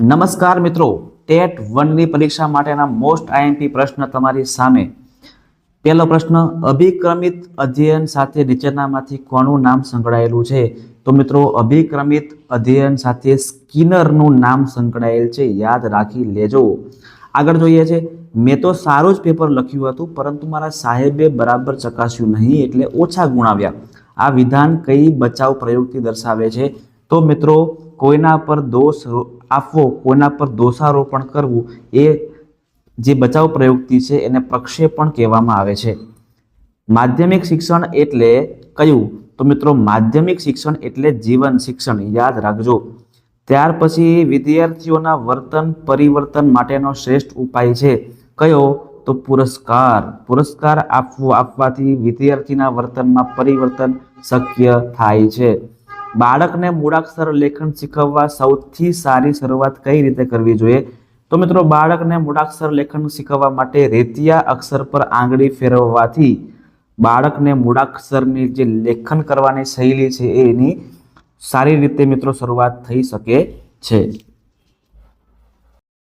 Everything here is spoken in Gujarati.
નમસ્કાર મિત્રો, ટેટ વનની પરીક્ષા માટેના મોસ્ટ આઈએમપી પ્રશ્ન તમારી સામે. પહેલો પ્રશ્ન, અભિક્રમિત અધ્યયન સાથે નીચેનામાંથી કોનું નામ સંકળાયેલું છે? તો મિત્રો, અભિક્રમિત અધ્યયન સાથે સ્કિનરનું નામ સંકળાયેલ છે. યાદ રાખી લેજો. આગળ જોઈએ છે, મેં તો સારું જ પેપર લખ્યું હતું, પરંતુ મારા સાહેબે બરાબર ચકાસ્યું નહીં, એટલે ઓછા ગુણાવ્યા. આ વિધાન કઈ બચાવ પ્રયુક્તિ દર્શાવે છે? તો મિત્રો કોઈના પર દોષ આપવો, કોઈના પર દોષારોપણ કરવું, એ જે બચાવ પ્રયુક્તિ છે એને પ્રક્ષેપણ કહેવામાં આવે છે. માધ્યમિક શિક્ષણ એટલે કયું? તો મિત્રો, માધ્યમિક શિક્ષણ એટલે જીવન શિક્ષણ, યાદ રાખજો. ત્યાર પછી વિદ્યાર્થીઓના વર્તન પરિવર્તન માટેનો શ્રેષ્ઠ ઉપાય છે. કયો? તો પુરસ્કાર. પુરસ્કાર આપવો, આપવાથી વિદ્યાર્થીના વર્તનમાં પરિવર્તન શક્ય થાય છે. બાળકને મૂળાક્ષર લેખન શીખવવા સૌથી સારી શરૂઆત કઈ રીતે કરવી જોઈએ? તો મિત્રો, બાળકને મૂળાક્ષર લેખન શીખવવા માટે રેતિયા અક્ષર પર આંગળી ફેરવવાથી બાળકને મૂળાક્ષરની જે લેખન કરવાની શૈલી છે એની સારી રીતે મિત્રો શરૂઆત થઈ શકે છે.